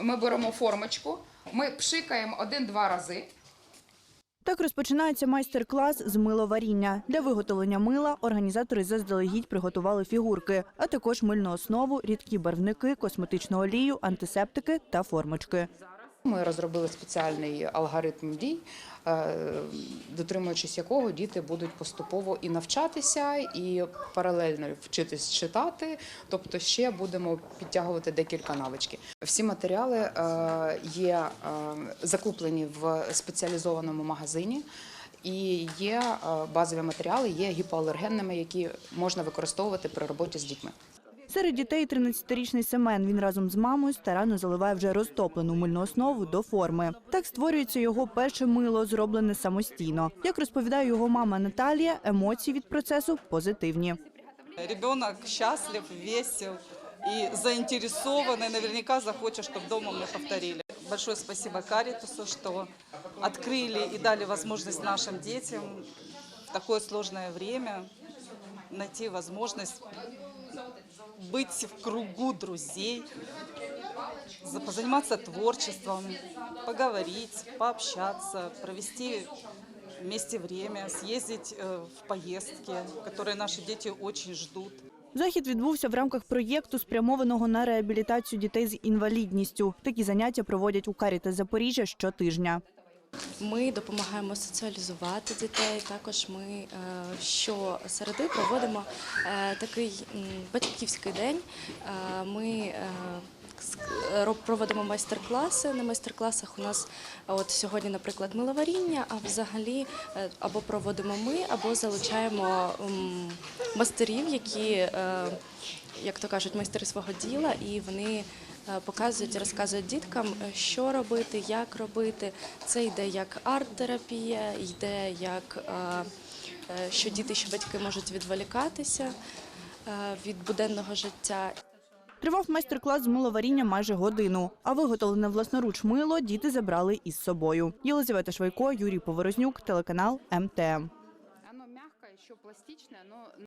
Ми беремо формочку, ми пшикаємо один-два рази. Так розпочинається майстер-клас з миловаріння. Для виготовлення мила організатори заздалегідь приготували фігурки, а також мильну основу, рідкі барвники, косметичну олію, антисептики та формочки. Ми розробили спеціальний алгоритм дій, е, дотримуючись якого діти будуть поступово і навчатися, і паралельно вчитись читати. Тобто ще будемо підтягувати декілька навички. Всі матеріали е, є е, закуплені в спеціалізованому магазині. І є базові матеріали, є гіпоалергенними, які можна використовувати при роботі з дітьми. Серед дітей 13-річний Семен. Він разом з мамою старанно заливає вже розтоплену мильну основу до форми. Так створюється його перше мило, зроблене самостійно. Як розповідає його мама Наталія, емоції від процесу позитивні. Ребенок счастлив, весел и заинтересованный. Наверняка захочет, чтобы дома мы повторили. Большое спасибо Каритусу, что открыли и дали возможность нашим детям в такое сложное время найти возможность быть в кругу друзей, за- позаниматься творчеством, поговорить, пообщаться, провести вместе время, съездить э, в поездки, которые наши дети очень ждут. Захід відбувся в рамках проєкту, спрямованого на реабілітацію дітей з інвалідністю. Такі заняття проводять у Каріта Запоріжжя щотижня. Ми допомагаємо соціалізувати дітей. Також ми е, щосереди проводимо е, такий батьківський день. Е, Ми проводимо майстер-класи. На майстер-класах у нас от сьогодні, наприклад, миловаріння, а взагалі або проводимо ми, або залучаємо мастерів, які, як то кажуть, майстри свого діла, і вони е, показують, розказують діткам, е, що робити, як робити. Це йде як арт-терапія, йде як е, що діти, що батьки можуть відволікатися від буденного життя. Тривав майстер-клас з миловаріння майже годину. А виготовлене власноруч мило діти забрали із собою. Єлизавета Швайко, Юрій Поворознюк, телеканал МТМ.